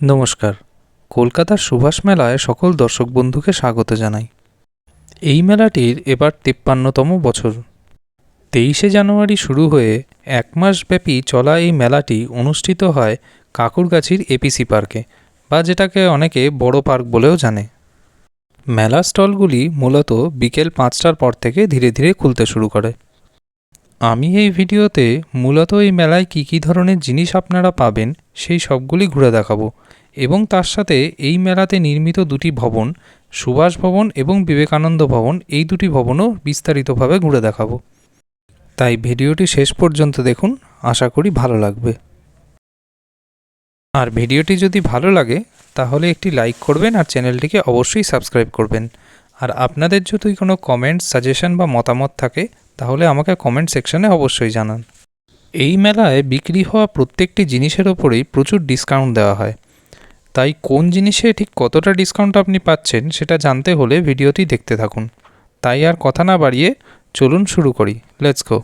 নমস্কার। কলকাতার সুভাষ মেলায় সকল দর্শক বন্ধুকে স্বাগত জানাই। এই মেলাটির এবার তিপ্পান্নতম বছর। তেইশে জানুয়ারি শুরু হয়ে এক মাস ব্যাপী চলা এই মেলাটি অনুষ্ঠিত হয় কাকুরগাছির এপিসি পার্কে, বা যেটাকে অনেকে বড় পার্ক বলেও জানে। মেলা স্টলগুলি মূলত বিকেল পাঁচটার পর থেকে ধীরে ধীরে খুলতে শুরু করে। আমি এই ভিডিওতে মূলত এই মেলায় কী কী ধরনের জিনিস আপনারা পাবেন, সেই সবগুলি ঘুরে দেখাবো। এবং তার সাথে এই মেলাতে নির্মিত দুটি ভবন, সুভাষ ভবন এবং বিবেকানন্দ ভবন, এই দুটি ভবনও বিস্তারিতভাবে ঘুরে দেখাবো। তাই ভিডিওটি শেষ পর্যন্ত দেখুন, আশা করি ভালো লাগবে। আর ভিডিওটি যদি ভালো লাগে, তাহলে একটি লাইক করবেন আর চ্যানেলটিকে অবশ্যই সাবস্ক্রাইব করবেন। আর আপনাদের যদি কোনো কমেন্ট সাজেশন বা মতামত থাকে, তাহলে আমাকে কমেন্ট সেকশনে অবশ্যই জানান। এই মেলায় বিক্রি হওয়া প্রত্যেকটি জিনিসের ওপরেই প্রচুর ডিসকাউন্ট দেওয়া হয়। তাই কোন জিনিসে ঠিক কতটা ডিসকাউন্ট আপনি পাচ্ছেন সেটা জানতে হলে ভিডিওটি দেখতে থাকুন। তাই আর কথা না বাড়িয়ে চলুন শুরু করি। লেটস গো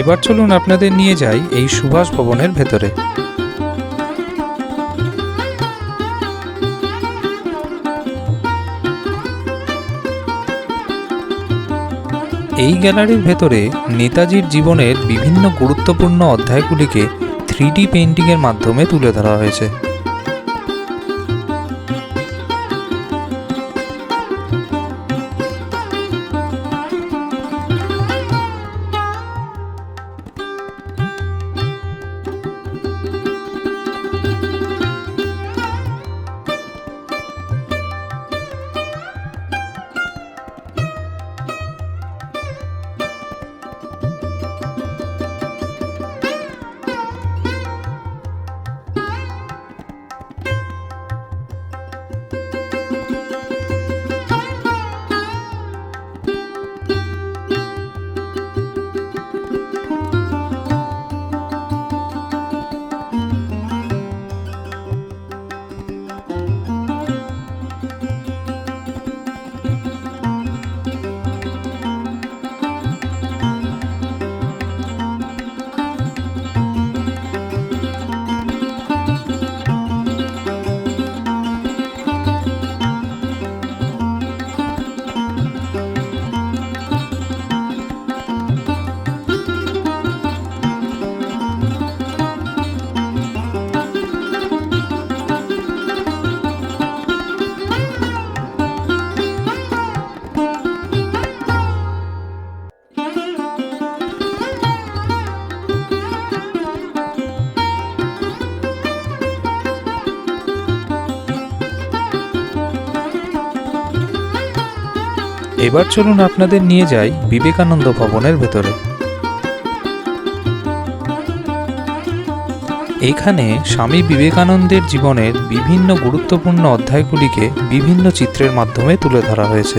এবার চলুন আপনাদের নিয়ে যাই এই সুভাষ ভবনের ভেতরে। এই গ্যালারির ভেতরে নেতাজির জীবনের বিভিন্ন গুরুত্বপূর্ণ অধ্যায়গুলিকে থ্রি ডি পেন্টিংয়ের মাধ্যমে তুলে ধরা হয়েছে। এবার চলুন আপনাদের নিয়ে যাই বিবেকানন্দ ভবনের ভেতরে। এখানে স্বামী বিবেকানন্দের জীবনের বিভিন্ন গুরুত্বপূর্ণ অধ্যায়গুলিকে বিভিন্ন চিত্রের মাধ্যমে তুলে ধরা হয়েছে।